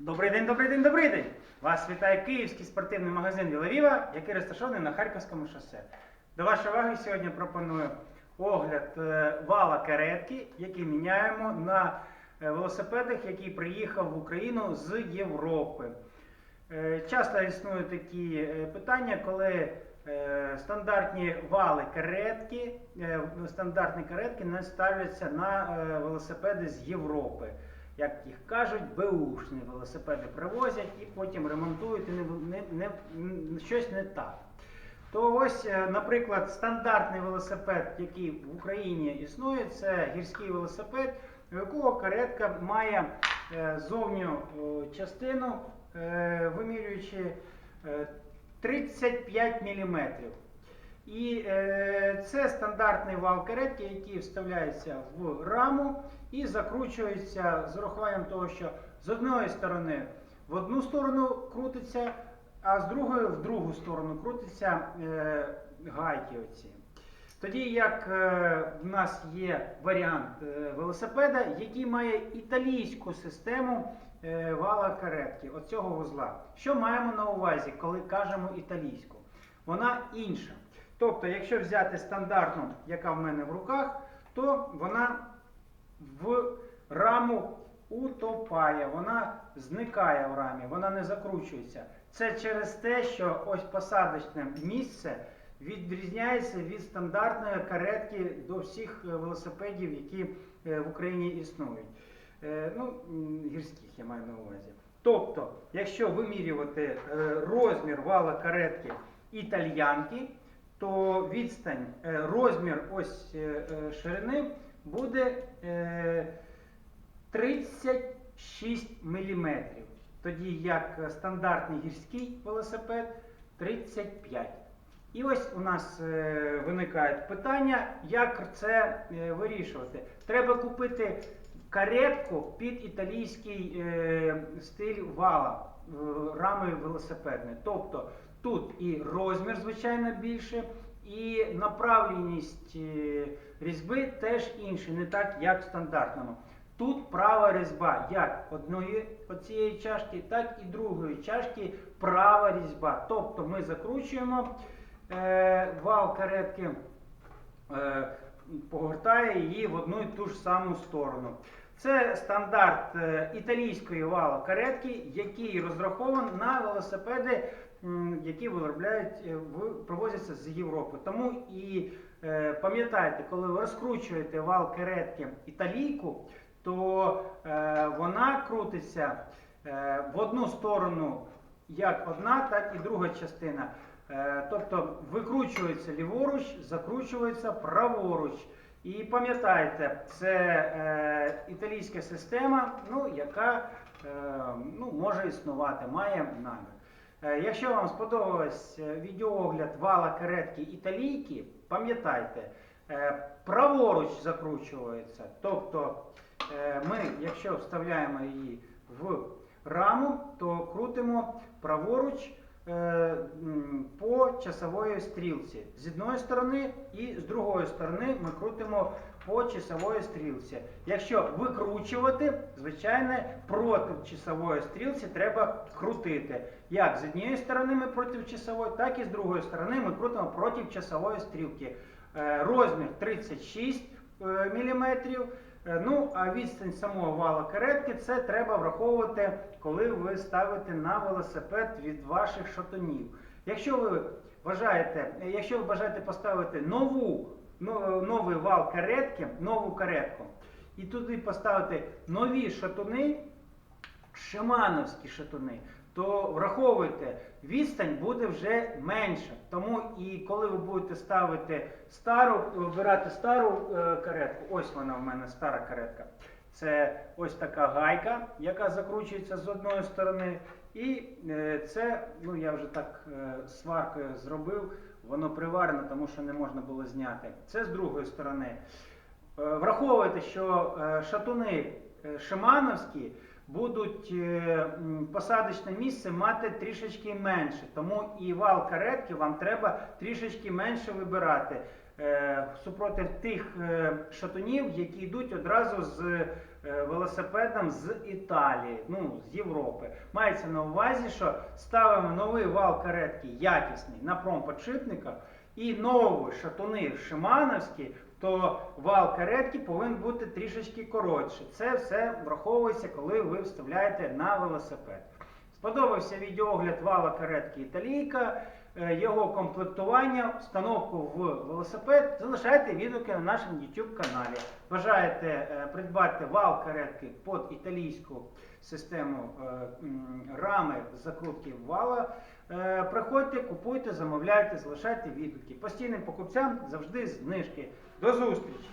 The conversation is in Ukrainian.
Добрий день, добрий день, добрий день! Вас вітає київський спортивний магазин Вілавіва, який розташований на Харківському шосе. До вашої уваги сьогодні пропоную огляд е, вала каретки, який міняємо на е, велосипедах, який приїхав в Україну з Європи. Е, Часто існують такі питання, коли стандартні вали каретки, стандартні каретки не ставляться на велосипеди з Європи. Як їх кажуть, беушні велосипеди привозять і потім ремонтують і не, не, не, щось не так. То ось, е, наприклад, стандартний велосипед, який в Україні існує, це гірський велосипед, у якого каретка має е, зовню частину, е, вимірюючи е, 35 мм. І е, це стандартний вал каретки, який вставляється в раму і закручується з урахуванням того, що з одної сторони в одну сторону крутиться, а з другої в другу сторону крутиться е, гайки. Оці. Тоді як е, в нас є варіант е, велосипеда, який має італійську систему е, вала каретки, оцього вузла. Що маємо на увазі, коли кажемо італійську? Вона інша. Тобто, якщо взяти стандартну, яка в мене в руках, то вона в раму утопає, вона зникає в рамі, вона не закручується. Це через те, що ось посадочне місце відрізняється від стандартної каретки до всіх е, велосипедів, які е, в Україні існують. Е, Ну, гірських я маю на увазі. Тобто, якщо вимірювати розмір вала каретки італьянки, то відстань, е, розмір ось е, е, ширини буде е, 36 мм. Тоді як стандартний гірський велосипед 35. І ось у нас виникають питання, як це вирішувати. Треба купити каретку під італійський стиль вала рами велосипедної. Тобто тут і розмір, звичайно, більше, і направленість е, різьби теж інший, не так, як в стандартному. Тут права різьба як одної оцієї чашки, так і другої чашки права різьба. Тобто ми закручуємо е, вал каретки, е, повертає її в одну і ту ж саму сторону. Це стандарт е, італійської вала каретки, який розрахований на велосипеди, які виробляють е, в, привозяться з Європи. Тому і е, пам'ятайте, коли ви розкручуєте вал каретки італійку, то е, вона крутиться в одну сторону як одна, так і друга частина. Тобто викручується ліворуч, закручується праворуч. І пам'ятайте, це е, італійська система, ну, яка е, ну, може існувати, має намір. Е, Якщо вам сподобався відеоогляд вала каретки італійки, пам'ятайте, е, праворуч закручується. Тобто е, ми, якщо вставляємо її в раму, то крутимо праворуч е, по часової стрілці. З одної сторони і з другої сторони ми крутимо по часової стрілці. Якщо викручувати, звичайно, проти часової стрілці треба крутити. Як з однієї сторони ми проти часової, так і з другої сторони ми крутимо проти часової стрілки. Е, Розмір 36 мм. Ну, а відстань самого вала каретки це треба враховувати, коли ви ставите на велосипед від ваших шатунів. Якщо ви вважаєте, якщо ви бажаєте поставити нову, новий вал каретки, нову каретку, і туди поставити нові шатуни, шимановські шатуни, то враховуйте, відстань буде вже менша. Тому і коли ви будете ставити стару, вибирати стару е, каретку, ось вона в мене стара каретка. Це ось така гайка, яка закручується з одної сторони. І е, це, ну я вже так е, сваркою зробив, воно приварено, тому що не можна було зняти. Це з другої сторони. Е, Враховуйте, що шатуни шимановські будуть посадочне місце мати трішечки менше. Тому і вал каретки вам треба трішечки менше вибирати. Е, супротив тих е, шатунів, які йдуть одразу з е, велосипедом з Італії, ну з Європи. Мається на увазі, що ставимо новий вал каретки якісний на промподшипниках і нові шатуни шимановські, то вал каретки повинен бути трішечки коротше. Це все враховується, коли ви вставляєте на велосипед. Сподобався відеогляд вала каретки Італійка, його комплектування, встановку в велосипед. Залишайте відгуки на нашому YouTube каналі. Бажаєте е, придбати вал каретки під італійську систему е, рами закрутки вала. Е, Приходьте, купуйте, замовляйте, залишайте відгуки. Постійним покупцям завжди знижки. До зустрічі!